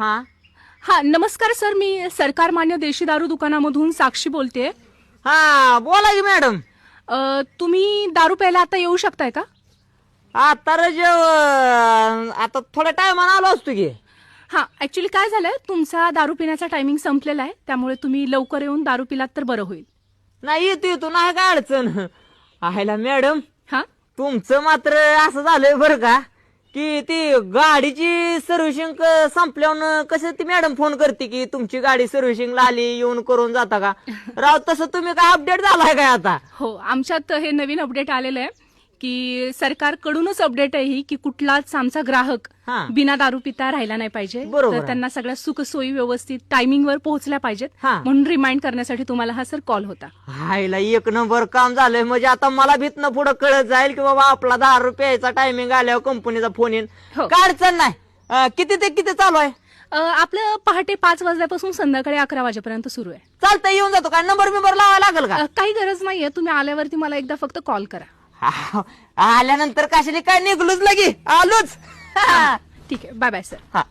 हा? हा नमस्कार सर मी सरकार मान्य देशी दारू दुकानामधून साक्षी बोलते हा बोला की मॅडम. तुम्ही दारू प्यायला आता येऊ शकताय का? आता रे जेव आता थोड्या टायमानं आलो असतो की. हा ऍक्च्युली काय झालंय तुमचा दारू पिण्याचा टायमिंग संपलेला आहे त्यामुळे तुम्ही लवकर येऊन दारू पिलात तर बरं होईल. नाही येतो येतो नाही काय अडचण. आयला मॅडम हा? तुमचं मात्र असं झालंय बरं का. की ती गाडीची सर्व्हिसिंग संपल्यावर कसं ती मॅडम फोन करते की तुमची गाडी सर्व्हिसिंगला आली येऊन करून जाता का? राव तसं तुम्ही काय अपडेट झालाय काय आता? हो आमच्यात हे नवीन अपडेट आलेलं आहे. की सरकारकडूनच अपडेट आहे ही की कुठलाच आमचा ग्राहक हा. बिना दारू पिता राहिला नाही पाहिजे. बरोबर तर आहे. त्यांना सगळ्या सुखसोयी व्यवस्थित टायमिंगवर पोहोचल्या पाहिजेत. हा. म्हणून रिमाइंड करण्यासाठी तुम्हाला हा सर कॉल होता. हायला एक नंबर काम झालंय. म्हणजे आता मला भीतनं पुढं कळत जाईल की बाबा आपला दहा रुपयाचा टायमिंग आल्यावर कंपनीचा फोन येईन. हो. काय अडचण नाही. अं, किती ते किती चालू आहे? अ, आपलं पहाटे पाच वाजल्यापासून संध्याकाळी अकरा वाजेपर्यंत सुरू आहे. चालतंय येऊन जातो. काय नंबर बिंबर लावायला लागेल का? अ, काही गरज नाहीये. तुम्ही आल्यावरती मला एकदा फक्त कॉल करा. हा, आल्यानंतर कशाने काय निघलोच लगी? आलोच. ठीक आहे. बाय बाय सर हा.